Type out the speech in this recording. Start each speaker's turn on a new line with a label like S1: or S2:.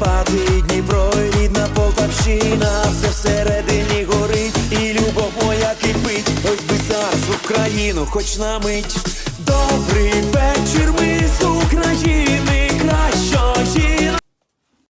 S1: Карпати, Дніпро, рідна Полтавщина, все всередині горить, і любов моя кипить, ось би зараз Україну, хоч на мить. Добрий